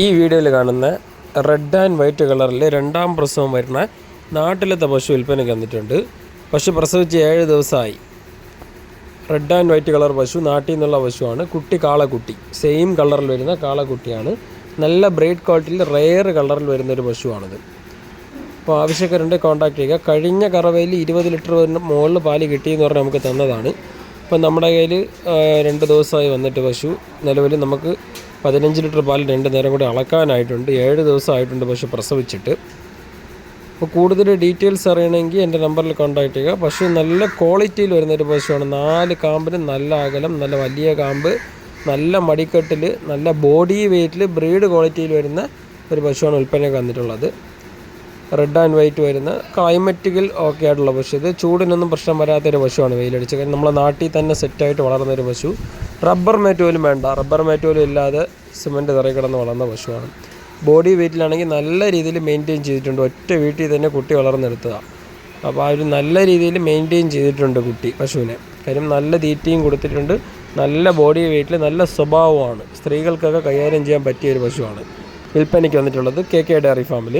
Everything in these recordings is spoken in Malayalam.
ഈ വീഡിയോയിൽ കാണുന്ന റെഡ് ആൻഡ് വൈറ്റ് കളറിൽ രണ്ടാം പ്രസവം വരുന്ന നാട്ടിലത്തെ പശു വിൽപ്പനയ്ക്ക് വന്നിട്ടുണ്ട്. പശു പ്രസവിച്ച് ഏഴ് ദിവസമായി. റെഡ് ആൻഡ് വൈറ്റ് കളർ പശു നാട്ടിൽ നിന്നുള്ള പശുവാണ്. കുട്ടി കാളക്കുട്ടി. സെയിം കളറിൽ വരുന്ന കാളക്കുട്ടിയാണ്. നല്ല ബ്രൈഡ് ക്വാളിറ്റിയിൽ റെയർ കളറിൽ വരുന്ന ഒരു പശുവാണിത്. അപ്പോൾ ആവശ്യക്കാരുണ്ട് കോൺടാക്ട് ചെയ്യുക. കഴിഞ്ഞ കറവയിൽ ഇരുപത് ലിറ്റർ വരുന്ന മുകളിൽ പാൽ കിട്ടിയെന്ന് പറഞ്ഞാൽ നമുക്ക് തന്നതാണ്. അപ്പം നമ്മുടെ കയ്യിൽ രണ്ട് ദിവസമായി വന്നിട്ട് പശു നിലവിൽ നമുക്ക് പതിനഞ്ച് ലിറ്റർ പാൽ രണ്ട് നേരം കൂടി അളക്കാനായിട്ടുണ്ട്. ഏഴ് ദിവസമായിട്ടുണ്ട് പശു പ്രസവിച്ചിട്ട്. അപ്പോൾ കൂടുതൽ ഡീറ്റെയിൽസ് അറിയണമെങ്കിൽ എന്റെ നമ്പറിൽ കോൺടാക്ട് ചെയ്യുക. പശു നല്ല ക്വാളിറ്റിയിൽ വരുന്നൊരു പശുവാണ്. നാല് കാമ്പിന് നല്ല അകലം നല്ല വലിയ കാമ്പ് നല്ല മടിക്കെട്ടിൽ നല്ല ബോഡി വെയ്റ്റിൽ ബ്രീഡ് ക്വാളിറ്റിയിൽ വരുന്ന ഒരു പശുവാണ് ഉൽപ്പന്നമൊക്കെ വന്നിട്ടുള്ളത് റെഡ് ആൻഡ് വൈറ്റ് വരുന്ന ക്ലൈമറ്റിക്കൽ ഓക്കെ ആയിട്ടുള്ള പശു ഇത്. ചൂടിനൊന്നും പ്രശ്നം വരാത്തൊരു പശുവാണ് വെയിലടിച്ച് കാരണം നമ്മളെ നാട്ടിൽ തന്നെ സെറ്റായിട്ട് വളർന്നൊരു പശു. റബ്ബർ മാറ്റ് പോലും വേണ്ട. റബ്ബർ മാറ്റ് പോലും ഇല്ലാതെ സിമന്റ് തറയിൽ കിടന്ന് വളർന്ന പശുവാണ്. ബോഡി വെയിറ്റിലാണെങ്കിൽ നല്ല രീതിയിൽ മെയിന്റെയിൻ ചെയ്തിട്ടുണ്ട്. ഒറ്റ വീട്ടിൽ തന്നെ കുട്ടി വളർന്നെടുത്തതാണ് അപ്പോൾ ആ ഒരു നല്ല രീതിയിൽ മെയിന്റെയിൻ ചെയ്തിട്ടുണ്ട് കുട്ടി പശുവിനെ. കാര്യം നല്ല തീറ്റയും കൊടുത്തിട്ടുണ്ട്. നല്ല ബോഡി വെയിറ്റിൽ നല്ല സ്വഭാവമാണ്. സ്ത്രീകൾക്കൊക്കെ കൈകാര്യം ചെയ്യാൻ പറ്റിയ ഒരു പശുവാണ്. വിൽപ്പനയ്ക്ക് വന്നിട്ടുള്ളത് കെ കെ ഡയറി ഫാമിൽ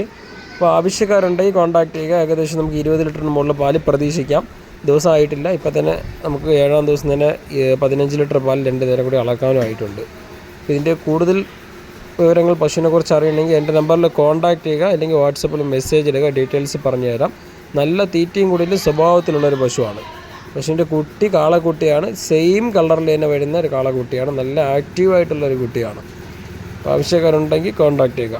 അപ്പോൾ ആവശ്യക്കാരുണ്ടെങ്കിൽ കോൺടാക്ട് ചെയ്യുക. ഏകദേശം നമുക്ക് ഇരുപത് ലിറ്ററിന് മുകളിൽ പാൽ പ്രതീക്ഷിക്കാം. ദിവസമായിട്ടില്ല. ഇപ്പം തന്നെ നമുക്ക് ഏഴാം ദിവസം തന്നെ പതിനഞ്ച് ലിറ്റർ പാൽ രണ്ട് നേരം കൂടി അളക്കാനും ആയിട്ടുണ്ട് ഇതിന്റെ കൂടുതൽ വിവരങ്ങൾ പശുവിനെ കുറിച്ച് അറിയണമെങ്കിൽ എന്റെ നമ്പറിൽ കോൺടാക്റ്റ് ചെയ്യുക അല്ലെങ്കിൽ വാട്സപ്പിൽ മെസ്സേജ് ഇടുക ഡീറ്റെയിൽസ് പറഞ്ഞു തരാം. നല്ല തീറ്റയും കൂടിയും സ്വഭാവത്തിലുള്ളൊരു പശുവാണ്. പശുവിന്റെ കുട്ടി കാളക്കുട്ടിയാണ്. സെയിം കളറിൽ തന്നെ വരുന്ന ഒരു കാളക്കുട്ടിയാണ്. നല്ല ആക്റ്റീവായിട്ടുള്ളൊരു കുട്ടിയാണ്. ആവശ്യക്കാരുണ്ടെങ്കിൽ കോൺടാക്റ്റ് ചെയ്യുക.